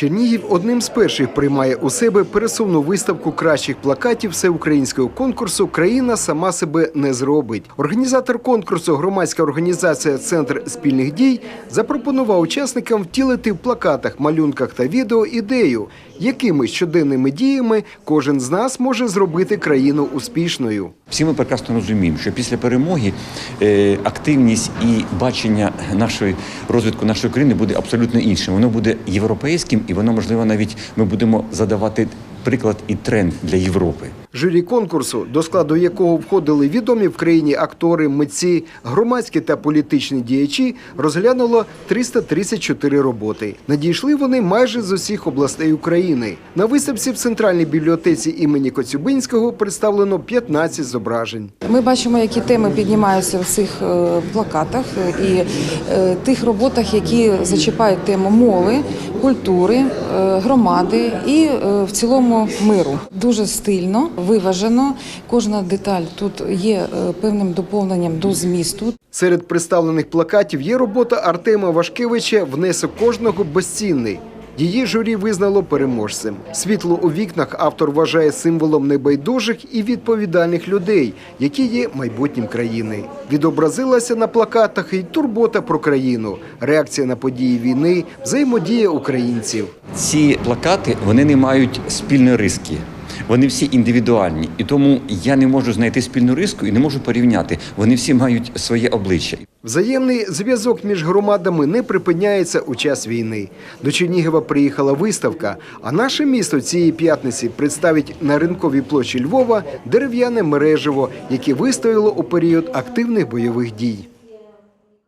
Чернігів одним з перших приймає у себе пересувну виставку кращих плакатів всеукраїнського конкурсу Країна сама себе не зробить. Організатор конкурсу, громадська організація Центр спільних дій, запропонував учасникам втілити в плакатах, малюнках та відео ідею, якими щоденними діями кожен з нас може зробити країну успішною. Всі ми прекрасно розуміємо, що після перемоги е, активність і бачення нашої розвитку нашої країни буде абсолютно іншим. Воно буде європейським, і воно можливо навіть ми будемо задавати приклад і тренд для Європи. Журі конкурсу, до складу якого входили відомі в країні актори, митці, громадські та політичні діячі, розглянуло 334 роботи. Надійшли вони майже з усіх областей України. На виставці в центральній бібліотеці імені Коцюбинського представлено 15 зображень. Ми бачимо, які теми піднімаються в цих е, плакатах і е, тих роботах, які зачіпають тему мови, культури, е, громади і в цілому миру. Дуже стильно, виважено. Кожна деталь тут є е, певним доповненням до змісту. Серед представлених плакатів є робота Артема Вашкевича «Внесок кожного безцінний». Її журі визнало переможцем. Світло у вікнах автор вважає символом небайдужих і відповідальних людей, які є майбутнім країни. Відобразилася на плакатах і турбота про країну, реакція на події війни, взаємодія українців. Ці плакати вони не мають спільної риски. Вони всі індивідуальні, і тому я не можу знайти спільну риску і не можу порівняти. Вони всі мають своє обличчя. Взаємний зв'язок між громадами не припиняється у час війни. До Чернігова приїхала виставка, а наше місто цієї п'ятниці представить на ринковій площі Львова дерев'яне мережево, яке вистояло у період активних бойових дій.